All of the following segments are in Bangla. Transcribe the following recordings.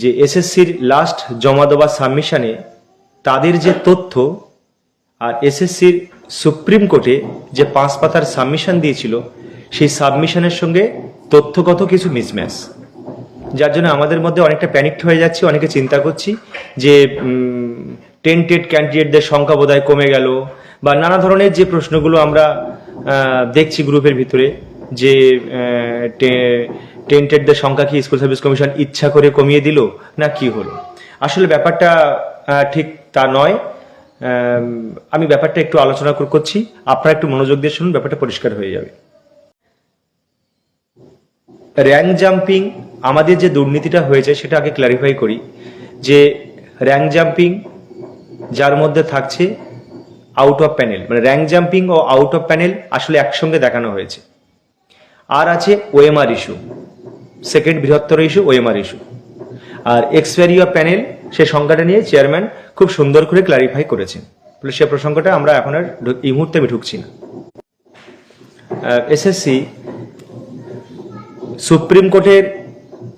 যে এসএসসির লাস্ট জমা দেওয়া সাবমিশনে তাদের যে তথ্য আর এসএসসির সুপ্রিম কোর্টে যে পাঁচ পাতার সাবমিশন দিয়েছিল, সেই সাবমিশনের সঙ্গে তথ্যগত কিছু মিসম্যাচ যার জন্য আমাদের মধ্যে অনেকটা প্যানিকড হয়ে যাচ্ছে, অনেকে চিন্তা করছি যে টেন্টেড ক্যান্ডিডেটদের সংখ্যা বোধহয় কমে গেল বা নানা ধরনের যে প্রশ্নগুলো আমরা দেখছি গ্রুপের ভিতরে যে টেন্টেডদের সংখ্যা কি স্কুল সার্ভিস কমিশন ইচ্ছা করে কমিয়ে দিল? না, কি হলো? আসলে ব্যাপারটা ঠিক তা নয়। আমি ব্যাপারটা একটু আলোচনা করছি। আপনারা একটু মনোযোগ দিয়ে শুনুন, ব্যাপারটা পরিষ্কার হয়ে যাবে। র্যাঙ্ক জাম্পিং আমাদের যে দুর্নীতিটা হয়েছে, সেটা আগে ক্লারিফাই করি। যে র্যাঙ্ক জাম্পিং যার মধ্যে থাকছে আউট অফ প্যানেল মানে র্যাঙ্ক জাম্পিং ও আউট অফ প্যানেল আসলে একসঙ্গে দেখানো হয়েছে। আর আছে ওএমআর ইস্যু সেকেন্ড বৃহত্তর ইস্যু ওএমআর ইস্যু আর এক্সপায়ারি অফ প্যানেল সে সংজ্ঞাটা নিয়ে চেয়ারম্যান খুব সুন্দর করে ক্লারিফাই করেছেন। বলে সে প্রসঙ্গটা আমরা এখন আর এই মুহূর্তে আমি ঢুকছি না। এসএসসি সুপ্রিম কোর্টের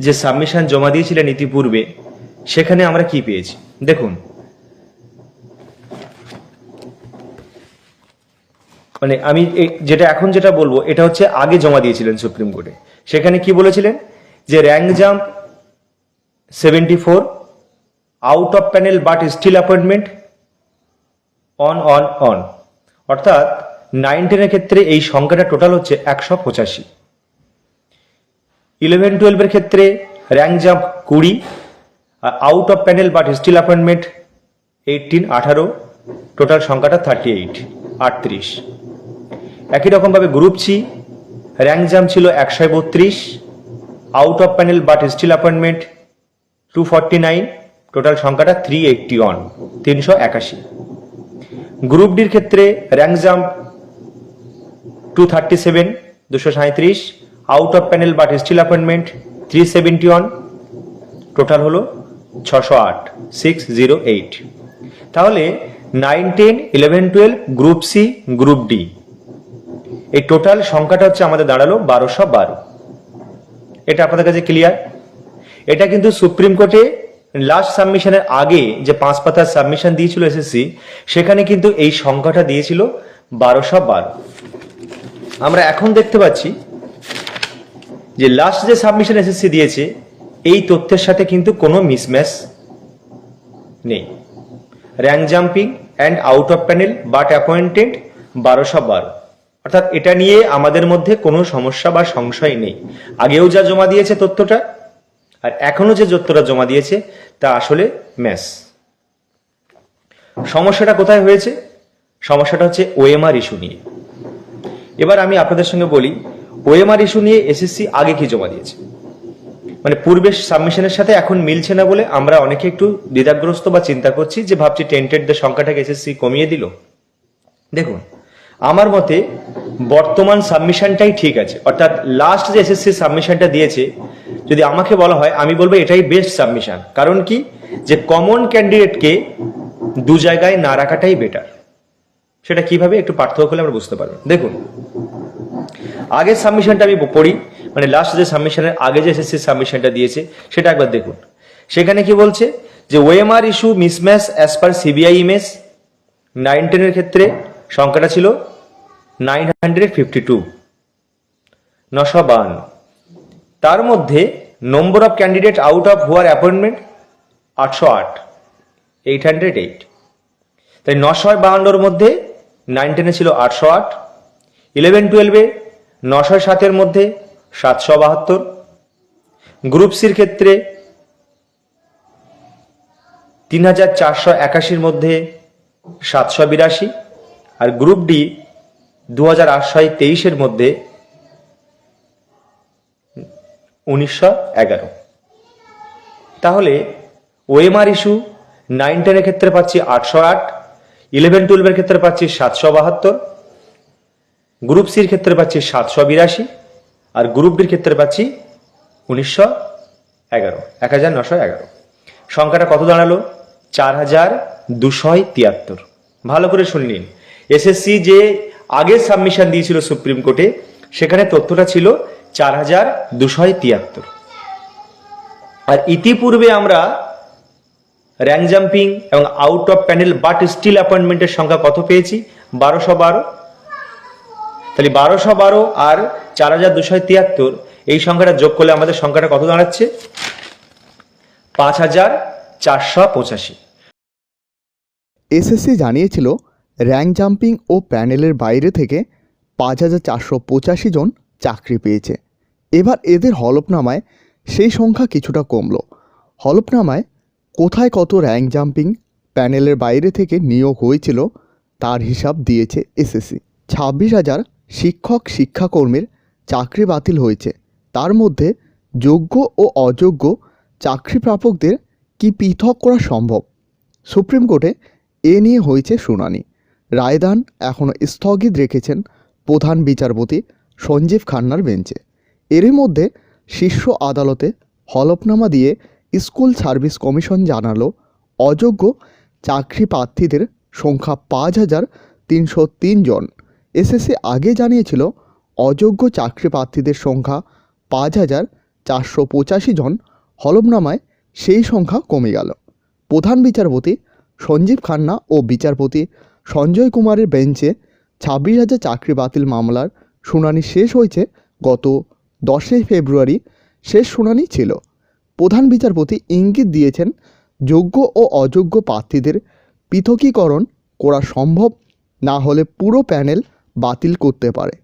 যে সাবমিশন জমা দিয়েছিলেন ইতিপূর্বে, সেখানে আমরা কি পেয়েছি? দেখুন। মানে আমি যেটা এখন যেটা বলব, এটা হচ্ছে আগে জমা দিয়েছিলেন সুপ্রিম কোর্টে। সেখানে কি বলেছিলেন? যে rank jump seventy four out of panel but still appointment on on on অর্থাৎ নাইন টেনের ক্ষেত্রে এই সংখ্যাটা টোটাল হচ্ছে একশো পঁচাশি। ইলেভেন টুয়েলভের ক্ষেত্রে র্যাঙ্ক জাম্প কুড়ি out of panel but still appointment eighteen আঠারো টোটাল সংখ্যাটা থার্টি এইট আটত্রিশ। একই রকমভাবে গ্রুপ সি র্যাঙ্ক জাম্প ছিল একশো বত্রিশ out of panel but still appointment two forty nine total সংখ্যাটা থ্রি এইটটি ওয়ান তিনশো একাশি। গ্রুপ ডির ক্ষেত্রে rank jump two thirty seven দুশো সাঁত্রিশ out of panel but still appointment three seventy one total হলো ছশো আট সিক্স জিরো এইট তাহলে nine ten eleven twelve group C group D এই টোটাল সংখ্যাটা হচ্ছে আমাদের দাঁড়াল বারোশো বারো। এটা আপনাদের কাছে ক্লিয়ার এটা কিন্তু সুপ্রিম কোর্টে লাস্ট সাবমিশনের আগে যে পাঁচ পাতার সাবমিশন দিয়েছিল এসএসসি সেখানে কিন্তু এই সংখ্যাটা দিয়েছিল বারোশো বারো। আমরা এখন দেখতে পাচ্ছি যে লাস্ট যে সাবমিশন এসএসসি দিয়েছে, এই তথ্যের সাথে কিন্তু কোনো মিসম্যাচ নেই। Rank jumping and out of panel but appointed বারোশো বারো। অর্থাৎ এটা নিয়ে আমাদের মধ্যে কোনো সমস্যা বা সংশয় নেই। আগেও যা জমা দিয়েছে তথ্যটা, আর এখনও যে তথ্যটা জমা দিয়েছে, তা আসলে ম্যাস। সমস্যাটা কোথায় হয়েছে? সমস্যাটা হচ্ছে ওএমআর ইস্যু নিয়ে। এবার আমি আপনাদের সঙ্গে বলি, ওএমআর ইস্যু নিয়ে এসএসসি আগে কি জমা দিয়েছে? মানে পূর্বের সাবমিশনের সাথে এখন মিলছে না বলে আমরা অনেকে একটু দ্বিধাগ্রস্ত বা চিন্তা করছি যে ভাবছি টেন্টেডদের সংখ্যাটাকে এসএসসি কমিয়ে দিল। দেখুন আমার মতে বর্তমান সাবমিশনটাই ঠিক আছে। অর্থাৎ লাস্ট যে এসএসসি সাবমিশনটা দিয়েছে, যদি আমাকে বলা হয়, আমি বলব এটাই বেস্ট সাবমিশন কারণ কি? যে কমন ক্যান্ডিডেটকে দু জায়গায় না রাখাটাই বেটার সেটা কীভাবে? একটু পার্থক্য করলে আমরা বুঝতে পারব। দেখুন, আগের সাবমিশনটা আমি পড়ি মানে লাস্ট যে সাবমিশনের আগে যে এসএসসি সাবমিশনটা দিয়েছে, সেটা একবার দেখুন। সেখানে কি বলছে? যে OMR issue mismatch as per CBI image nine টেনের ক্ষেত্রে সংখ্যাটা ছিল নাইন হান্ড্রেড ফিফটি টু নশো বাহান্ন তার মধ্যে নম্বর of candidate out of where appointment আটশো আট এইট হান্ড্রেড এইট তাই নশো বাহান্নর মধ্যে নাইন টেনে ছিল আটশো আট ইলেভেন টুয়েলভে নশো সাতের মধ্যে সাতশো বাহাত্তর। গ্রুপ সির ক্ষেত্রে তিন হাজার চারশো একাশির মধ্যে সাতশো বিরাশি। আর গ্রুপ ডি দু হাজার আটশো তেইশের মধ্যে উনিশশো এগারো। তাহলে ওএমআর ইস্যু নাইন টেনের ক্ষেত্রে পাচ্ছি আটশো আট, ইলেভেন টুয়েলভের ক্ষেত্রে পাচ্ছি সাতশো বাহাত্তর, গ্রুপ সির ক্ষেত্রে পাচ্ছি সাতশো বিরাশি, আর গ্রুপ ডির ক্ষেত্রে পাচ্ছি উনিশশো এগারো এক হাজার নশো এগারো। সংখ্যাটা কত দাঁড়াল? চার হাজার দুশয় তিয়াত্তর ভালো করে শুনে নিন। এসএসসি যে আগে সাবমিশন দিয়েছিল সুপ্রিম কোর্টে সেখানে তথ্যটা ছিল চার হাজার দুশয় তিয়াত্তর। আর ইতিপূর্বে আমরা র্যাঙ্ক জাম্পিং এবং out of panel but still অ্যাপয়েন্টমেন্টের সংখ্যা কত পেয়েছি? বারোশো বারো। তাহলে বারোশো বারো আর চার হাজার দুশো তিয়াত্তর, এই সংখ্যাটা যোগ করলে আমাদের সংখ্যাটা কত দাঁড়াচ্ছে? পাঁচ হাজার চারশো পঁচাশি। এসএসসি জানিয়েছিল র্যাঙ্ক জাম্পিং ও প্যানেলের বাইরে থেকে পাঁচ হাজার চারশো পঁচাশি জন চাকরি পেয়েছে। এবার এদের হলফনামায় সেই সংখ্যা কিছুটা কমল। হলফনামায় কোথায় কত র্যাঙ্ক জাম্পিং প্যানেলের বাইরে থেকে নিয়োগ হয়েছিল তার হিসাব দিয়েছে এসএসসি। ছাব্বিশ হাজার শিক্ষক, শিক্ষাকর্মীর চাকরি বাতিল হয়েছে। তার মধ্যে যোগ্য ও অযোগ্য চাকরি প্রাপকদের কি পৃথক করা সম্ভব? সুপ্রিম কোর্টে এ নিয়ে হয়েছে শুনানি। রায়দান এখনও স্থগিত রেখেছেন প্রধান বিচারপতি সঞ্জীব খান্নার বেঞ্চে। এরই মধ্যে শীর্ষ আদালতে হলফনামা দিয়ে স্কুল সার্ভিস কমিশন জানালো, অযোগ্য চাকরি প্রার্থীদের সংখ্যা পাঁচ হাজার তিনশো তিন জন। এসএসসি আগে জানিয়েছিল, অযোগ্য চাকরি প্রার্থীদের সংখ্যা পাঁচ হাজার চারশো পঁচাশি জন। হলফনামায় সেই সংখ্যা কমে গেল। প্রধান বিচারপতি সঞ্জীব খান্না ও বিচারপতি সঞ্জয় কুমারের বেঞ্চে ছাব্বিশ হাজার চাকরি বাতিল মামলার শুনানি শেষ হয়েছে গত দশই ফেব্রুয়ারি। শেষ শুনানি ছিল। প্রধান বিচারপতি ইঙ্গিত দিয়েছেন, যোগ্য ও অযোগ্য প্রার্থীদের পৃথকীকরণ করা সম্ভব না হলে পুরো প্যানেল বাতিল করতে পারে।